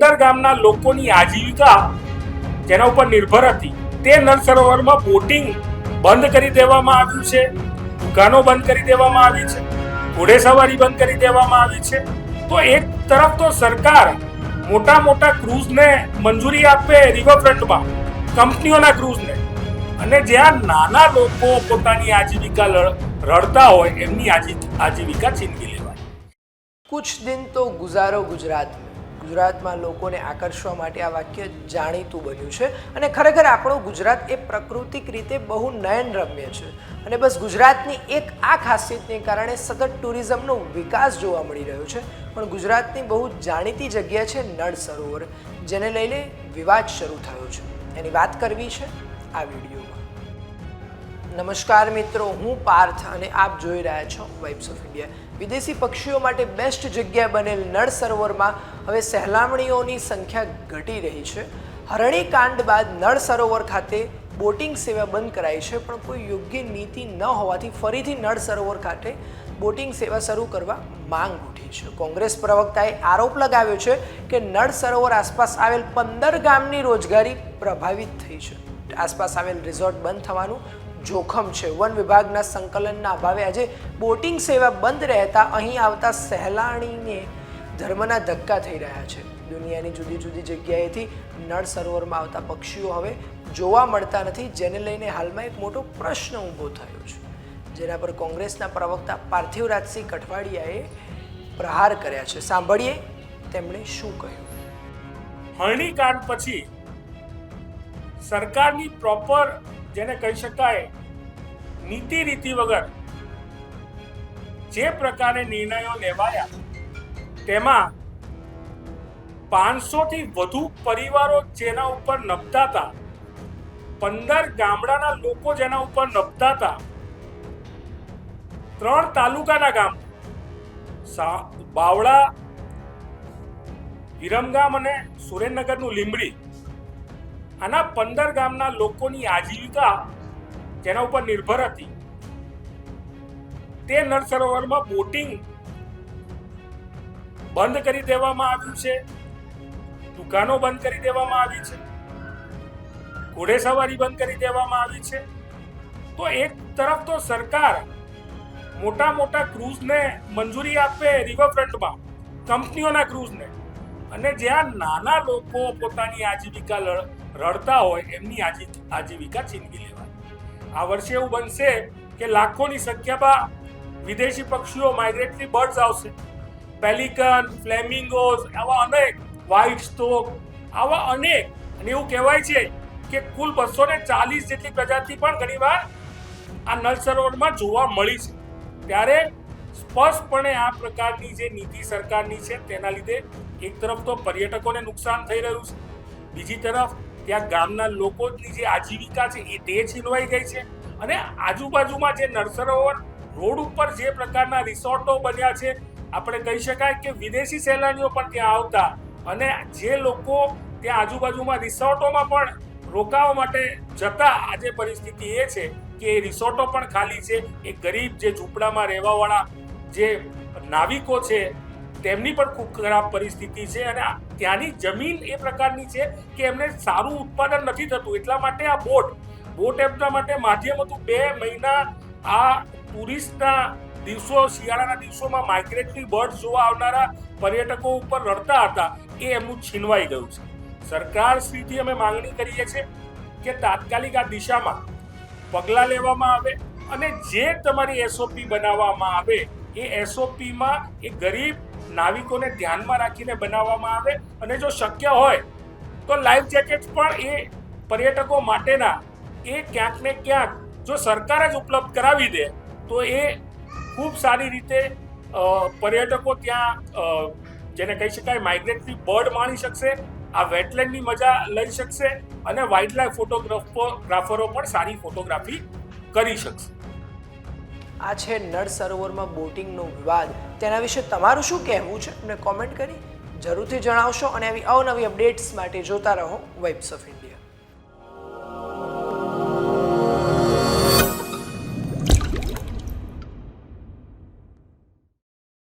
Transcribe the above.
પંદર ગામના લોકોની આજીવિકા જેના ઉપર નિર્ભર હતી, તે નળ સરોવરમાં બોટિંગ બંધ કરી દેવામાં આવ્યું છે, દુકાનો બંધ કરી દેવામાં આવી છે, ઘોડેસવારી બંધ કરી દેવામાં આવી છે. તો એક તરફ તો સરકાર મોટા મોટા ક્રૂઝને મંજૂરી આપે રિવરફ્રન્ટમાં, કંપનીઓના ક્રૂઝને. અને જ્યાં નાના લોકો પોતાની આજીવિકા રડતા હોય, એમની આજીવિકા છીનવી લેવાય. કુછ દિન તો ગુજારો ગુજરાત ગુજરાતમાં લોકોને આકર્ષવા માટે આ વાક્ય જાણીતું બન્યું છે અને ખરેખર આપણું ગુજરાત એ પ્રાકૃતિક રીતે બહુ નયનરમ્ય છે. અને બસ ગુજરાતની એક આ ખાસિયતને કારણે સતત ટુરિઝમનો વિકાસ જોવા મળી રહ્યો છે. પણ ગુજરાતની બહુ જાણીતી જગ્યા છે નળ સરોવર, જેને લઈને વિવાદ શરૂ થયો છે. એની વાત કરવી છે આ વિડીયોમાં. નમસ્કાર મિત્રો, હું પાર્થ અને આપ જોઈ રહ્યા છો વાઇબ્સ ઓફ ઇન્ડિયા વિદેશી પક્ષીઓ માટે બેસ્ટ જગ્યા બનેલ નળ સરોવરમાં હવે સહેલામણીઓની સંખ્યા ઘટી રહી છે. હરણીકાંડ બાદ નળ સરોવર ખાતે બોટિંગ સેવા બંધ કરાઈ છે, પણ કોઈ યોગ્ય નીતિ ન હોવાથી ફરીથી નળ સરોવર ખાતે બોટિંગ સેવા શરૂ કરવા માંગ ઉઠી છે. કોંગ્રેસ પ્રવક્તાએ આરોપ લગાવ્યો છે કે નળ સરોવર આસપાસ આવેલ પંદર ગામની રોજગારી પ્રભાવિત થઈ છે. આસપાસ આવેલ રિઝોર્ટ બંધ થવાનું જોખમ છે. વન વિભાગના સંકલનના અભાવે આજે બોટિંગ સેવા બંધ રહેતા અહીં આવતા સહેલાણીને ધર્મના ધક્કા થઈ રહ્યા છે. દુનિયાની જુદી જુદી જગ્યાએથી નળ સરોવરમાં આવતા પક્ષીઓ હવે જોવા મળતા નથી, જેને લઈને હાલમાં એક મોટો પ્રશ્ન ઊભો થયો છે. જેના પર કોંગ્રેસના પ્રવક્તા પાર્થિવરાજસિંહ કઠવાડિયાએ પ્રહાર કર્યા છે. સાંભળીએ તેમણે શું કહ્યું. હરણીકાંડ પછી સરકારની પ્રોપર જેને કહી શકાય નીતિ રીતિ વગર જે પ્રકારે નિર્ણયો લેવાયા, તેમાં પાંચસો થી વધુ પરિવારો જેના ઉપર નભતા હતા પંદર ગામડાના લોકો જેના ઉપર નભતા હતા ત્રણ તાલુકાના ગામ બાવળા, વિરમગામ અને સુરેન્દ્રનગરનું લીંબડી. આના પંદર ગામના લોકોની આજીવિકા જેના ઉપર નિર્ભર હતી. તે નળ સરોવરમાં બોટિંગ બંધ કરી દેવામાં આવ્યું છે. દુકાનો બંધ કરી દેવામાં આવી છે. ઘોડેસવારી બંધ કરી દેવામાં આવી છે. તો એક તરફ તો સરકાર મોટા મોટા ક્રૂઝને મંજૂરી આપે રિવરફ્રન્ટમાં કંપનીઓના ક્રૂઝને. અને જ્યાં નાના લોકો પોતાની આજીવિકા રડતા હોય, એમની આજીવિકા છીનવી લેવાય. આ વર્ષે એવું બનશે કે લાખોની સંખ્યામાં વિદેશી પક્ષીઓ માઇગ્રેટરી બર્ડ્સ આવશે. પેલિકન ફ્લેમિંગોઝ આવા અનેક વ્હાઇટ સ્ટોક આવા અનેક. અને એવું કહેવાય છે કે કુલ બસો ને ચાલીસ જેટલી પ્રજાતિ પણ ઘણીવાર આ નલ સરોવરમાં જોવા મળી છે. ત્યારે સ્પષ્ટપણે આ પ્રકારની જે નીતિ સરકારની છે, તેના લીધે એક તરફ તો પર્યટકોને નુકસાન થઈ રહ્યું છે, બીજી તરફ ત્યાં ગામના લોકોની જે આજીવિકા છે એ તે છીનવાઈ ગઈ છે અને આજુબાજુમાં જે નરસરોવર રોડ ઉપર જે પ્રકારના રિસોર્ટો બન્યા છે, આપણે કહી શકાય કે વિદેશી સહેલાણીઓ પણ ત્યાં આવતા અને જે લોકો ત્યાં આજુબાજુમાં રિસોર્ટોમાં પણ રોકાવા માટે જતા આજે પરિસ્થિતિ એ છે કે એ રિસોર્ટો પણ ખાલી છે, એ ગરીબ જે ઝૂંપડામાં રહેવાવાળા જે નાવિકો છે તેમની પણ ખૂબ ખરાબ પરિસ્થિતિ છે અને ત્યાંની જમીન એ પ્રકારની છે કે એમને સારું ઉત્પાદન નથી થતું. એટલા માટે આ બોટ બોટ એમના માટે માધ્યમ હતું. બે મહિના આ ટુરિસ્ટના દિવસો, શિયાળાના દિવસોમાં માઇગ્રેટરી બર્ડ જોવા આવનારા પર્યટકો ઉપર રડતા હતા એ એમનું છીનવાઈ ગયું છે. સરકાર શ્રીથી અમે માંગણી કરીએ છીએ કે તાત્કાલિક આ દિશામાં પગલાં લેવામાં આવે અને જે તમારી એસઓપી બનાવવામાં આવે એ એસઓપીમાં એ ગરીબ નાવિકોને ધ્યાનમાં રાખીને બનાવવામાં આવે અને જો શક્ય હોય તો લાઈફ જેકેટ પણ એ પર્યટકો માટેના એ ક્યાંક ને ક્યાંક જો સરકાર જ ઉપલબ્ધ કરાવી દે, તો એ ખૂબ સારી રીતે પર્યટકો ત્યાં જેને કહી શકાય માઇગ્રેટરી બર્ડ માણી શકશે, આ વેટલેન્ડની મજા લઈ શકશે અને વાઇલ્ડ લાઈફ ફોટોગ્રાફરો પણ સારી ફોટોગ્રાફી કરી શકશે. આ છે નળ સરોવરમાં બોટિંગનો વિવાદ. તેના વિશે તમારું શું કહેવું છે? અમને કોમેન્ટ કરી જરૂરથી જણાવશો અને આવી અવનવી અપડેટ્સ માટે જોતા રહો વેબ્સ ઓફ ઇન્ડિયા